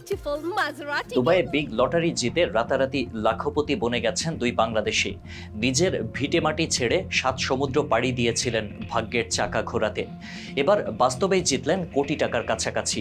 beautiful Maserati. দুবাইয়ে big lottery জিতে রাতারাতি লাখপতি বনে গেছেন দুই বাংলাদেশি। নিজের ভিটেমাটি ছেড়ে সাত সমুদ্র পাড়ি দিয়েছিলেন ভাগ্যের চাকা ঘোরাতে। এবার বাস্তবেই জিতলেন কোটি টাকার কাছাকাছি।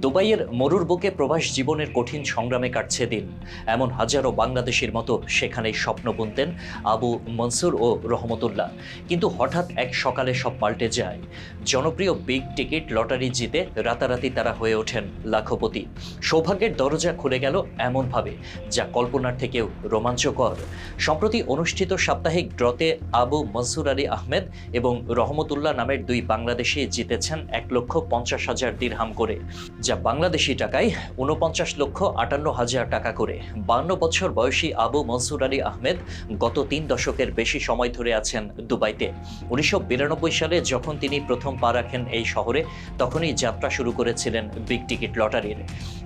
দুবাইয়ের মরুর বুকে প্রবাস জীবনের কঠিন সংগ্রামে কাটছে দিন। এমন হাজারো বাংলাদেশির মতো সেখানেই স্বপ্ন বুনতেন আবু মনসুর ও রহমতুল্লাহ। কিন্তু হঠাৎ এক সকালে সব পাল্টে যায়। জনপ্রিয় বিগ টিকিট লটারি জিতে রাতারাতি তারা হয়ে ওঠেন লাখপতি। সৌভাগ্যের দরজা খুলে গেল এমনভাবে, যা কল্পনার থেকেও রোমাঞ্চকর। সম্প্রতি অনুষ্ঠিত সাপ্তাহিক ড্রতে আবু মনসুর আলী আহমেদ এবং রহমতুল্লাহ নামের দুই বাংলাদেশি জিতেছেন এক লক্ষ পঞ্চাশ হাজার দিরহাম করে। যা বাংলাদেশি টাকায় উনপঞ্চাশ লক্ষ আটান্ন হাজার টাকা করে। বান্ন বছর বয়সী আবু মনসুর আলী আহমেদ গত তিন দশকের বেশি সময় ধরে আছেন দুবাইতে। উনিশশো বিরানব্বই সালে যখন তিনি প্রথম পা রাখেন এই শহরে, তখনই যাত্রা শুরু করেছিলেন বিগ টিকিট লটারির।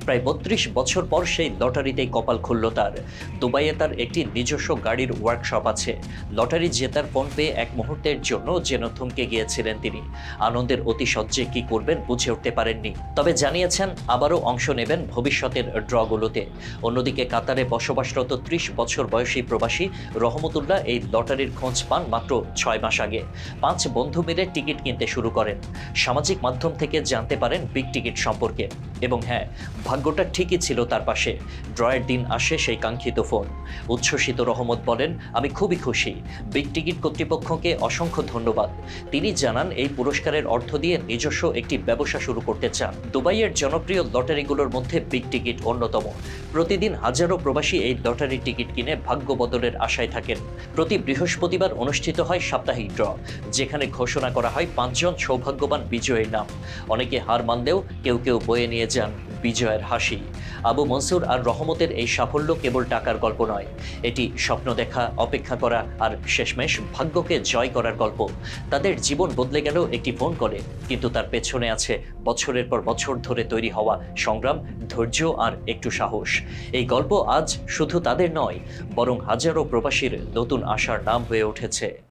প্রায় বত্রিশ বছর পর সেই লটারিতেই কপাল খুলল তার। দুবাইয়ে তার একটি নিজস্ব গাড়ির ওয়ার্কশপ আছে। লটারি জেতার ফোন পেয়ে এক মুহূর্তের জন্য যেন থমকে গিয়েছিলেন তিনি। আনন্দের অতিশয্যে কি করবেন বুঝে উঠতে পারেননি। তবে জানিয়েছেন, আবারও অংশ নেবেন ভবিষ্যতের ড্রগুলোতে। অন্যদিকে কাতারে বসবাসরত ত্রিশ বছর বয়সী প্রবাসী রহমতুল্লাহ এই লটারির খোঁজ পান মাত্র ছয় মাস আগে। পাঁচ বন্ধু মিলে টিকিট কিনতে শুরু করেন। সামাজিক মাধ্যম থেকে জানতে পারেন বিগ টিকিট সম্পর্কে। এবং হ্যাঁ ভাগ্যটা ঠিকই ছিল তার পাশে। ড্রয়ের দিন আসে সেই কাঙ্ক্ষিত ফোন। উচ্ছ্বসিত রহমত বলেন, আমি খুবই খুশি। বিগ টিকিট কর্তৃপক্ষকে অসংখ্য ধন্যবাদ। তিনি জানান, এই পুরস্কারের অর্থ দিয়ে নিজস্ব একটি ব্যবসা শুরু করতে চান। দুবাইয়ের জনপ্রিয় লটারিগুলোর মধ্যে বিগ টিকিট অন্যতম। প্রতিদিন হাজারো প্রবাসী এই লটারি টিকিট কিনে ভাগ্য বদলের আশায় থাকেন। প্রতি বৃহস্পতিবার অনুষ্ঠিত হয় সাপ্তাহিক ড্র, যেখানে ঘোষণা করা হয় পাঁচজন সৌভাগ্যবান বিজয়ীর নাম। অনেকে হার মানলেও কেউ কেউ বয়ে নিয়ে যান বিজয়ের হাসি। আবু মনসুর আর রহমতের এই সাফল্য কেবল টাকার গল্প নয়, এটি স্বপ্ন দেখা, অপেক্ষা করা আর শেষমেশ ভাগ্যকে জয় করার গল্প। তাদের জীবন বদলে গেল একটি ফোন কলে কিন্তু তার পেছনে আছে বছরের পর বছর ধরে তৈরি হওয়া সংগ্রাম, ধৈর্য আর একটু সাহস। এই গল্প আজ শুধু তাদের নয়, বরং হাজারো প্রবাসীর নতুন আশার নাম হয়ে উঠেছে।